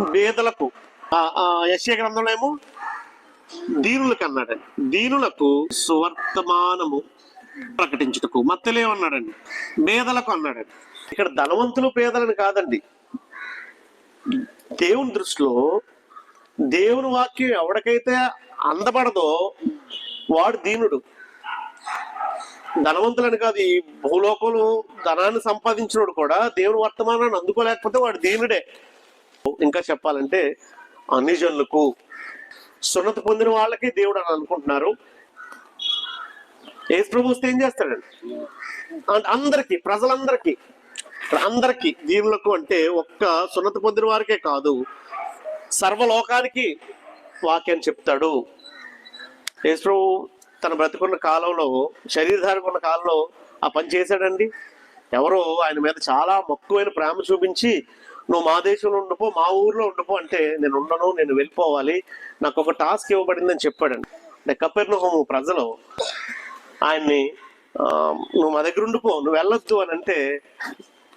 పేదలకు యశ్య గ్రంథంలో ఏమో? దీనులకు అన్నాడండి. దీనులకు సువర్తమానము ప్రకటించుటకు. మత్తలేమన్నాడండి పేదలకు అన్నాడండి. ఇక్కడ ధనవంతులు పేదలని కాదండి. దేవుని దృష్టిలో దేవుని వాక్యం ఎవరికైతే అందబడదో వాడు దీనుడు. ధనవంతులని కాదు ఈ భూలోకంలో ధనాన్ని సంపాదించినోడు కూడా దేవుని వర్తమానాన్ని అందుకోలేకపోతే వాడు దీనుడే. ఇంకా చెప్పాలంటే అన్ని జనులకు సున్నతి పొందిన వాళ్ళకి దేవుడు అని అనుకుంటున్నారు. యేసు ప్రభు వస్తే ఏం చేస్తాడండి? అంటే అందరికి ప్రజలందరికీ అందరికీ దీనులకు అంటే ఒక్క సున్నతి పొందిన వారికే కాదు సర్వలోకానికి వాక్యాన్ని చెప్తాడు. యేసు తన బ్రతికున్న కాలంలో శరీరధారికి ఉన్న కాలంలో ఆ పని చేశాడండి? ఎవరో ఆయన మీద చాలా మక్కువైన ప్రేమ చూపించి నువ్వు మా దేశంలో ఉండిపో మా ఊర్లో ఉండిపో అంటే నేను ఉండను నేను వెళ్ళిపోవాలి. నాకు ఒక టాస్క్ ఇవ్వబడిందని చెప్పాడండి. అంటే కపెర్నహోము ప్రజలు ఆయన్ని నువ్వు మా దగ్గర ఉండిపో నువ్వు వెళ్ళొద్దు అని అంటే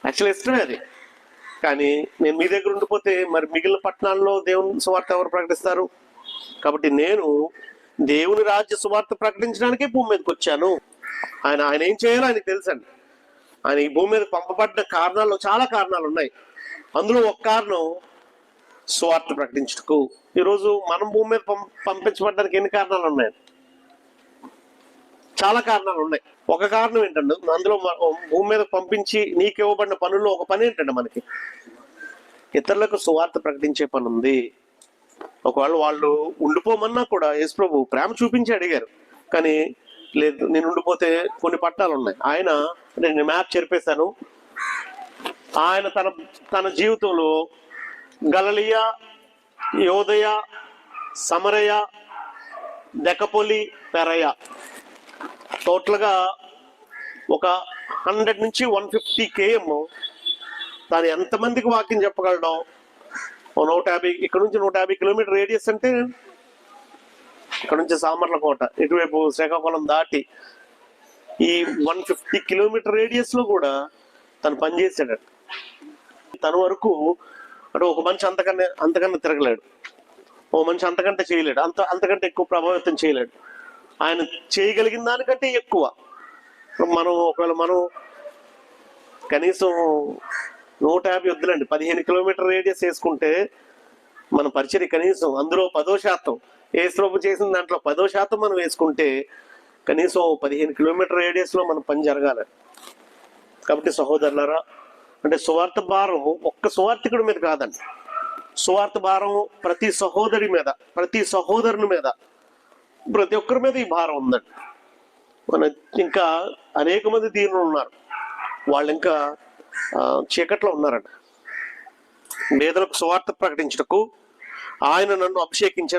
యాక్చువల్ ఇష్టమే అది. కానీ నేను మీ దగ్గర ఉండిపోతే మరి మిగిలిన పట్టణాల్లో దేవుని సువార్త ఎవరు ప్రకటిస్తారు? కాబట్టి నేను దేవుని రాజ్య సువార్త ప్రకటించడానికే భూమి మీదకి వచ్చాను. ఆయన ఆయన ఏం చేయాలో ఆయనకు తెలుసండి. ఆయన ఈ భూమి మీద పంపబడ్డ కారణాలు చాలా కారణాలు ఉన్నాయి. అందులో ఒక కారణం స్వార్థ ప్రకటించుటకు. ఈరోజు మనం భూమి మీద పంపించబడడానికి ఎన్ని కారణాలు ఉన్నాయి? చాలా కారణాలు ఉన్నాయి. ఒక కారణం ఏంటంటే అందులో భూమి మీద పంపించి నీకు ఇవ్వబడిన పనుల్లో ఒక పని ఏంటంటే మనకి ఇతరులకు సువార్త ప్రకటించే పని ఉంది. ఒకవేళ వాళ్ళు ఉండిపోమన్నా కూడా యేసుప్రభు ప్రేమ చూపించి అడిగారు. కానీ లేదు నేను ఉండిపోతే కొన్ని పట్టాలు ఉన్నాయి. ఆయన నేను మ్యాప్ చెరిపేశాను. ఆయన తన తన జీవితంలో గలలియా యోదయ సమరయ దెకపొలి పెరయ టోటల్గా ఒక హండ్రెడ్ నుంచి వన్ ఫిఫ్టీ కేఎం తను ఎంతమందికి వాక్యం చెప్పగలడం నూట యాభై ఇక్కడ నుంచి నూట యాభై కిలోమీటర్ రేడియస్ అంటే ఇక్కడ నుంచి సామర్లకోట ఇటువైపు శ్రీకాకుళం దాటి ఈ వన్ ఫిఫ్టీ కిలోమీటర్ రేడియస్లో కూడా తను పనిచేసాడు తన వరకు అంటే ఒక మనిషి అంతకన్నా అంతకన్నా తిరగలేడు. ఓ మనిషి అంతకంటే చేయలేడు. అంత అంతకంటే ఎక్కువ ప్రభావితం చేయలేడు. ఆయన చేయగలిగిన దానికంటే ఎక్కువ. మనం ఒకవేళ మనం కనీసం నూట యాభై వద్దులండి పదిహేను కిలోమీటర్ రేడియస్ వేసుకుంటే మన పరిచయం కనీసం అందులో పదో శాతం ఏ స్లోపు చేసిన దాంట్లో పదో శాతం మనం వేసుకుంటే కనీసం పదిహేను కిలోమీటర్ రేడియస్లో మనం మన పని జరగాలి. కాబట్టి సహోదరులారా అంటే సువార్త భారం ఒక్క సువార్థికుడి మీద కాదండి. సువార్త భారం ప్రతి సహోదరి మీద ప్రతి సహోదరుని మీద ప్రతి ఒక్కరి మీద ఈ భారం ఉందండి. మన ఇంకా అనేక మంది దీనిలో ఉన్నారు. వాళ్ళు ఇంకా చీకట్లో ఉన్నారండి. పేదలకు సువార్త ప్రకటించుటకు ఆయన నన్ను అభిషేకించిన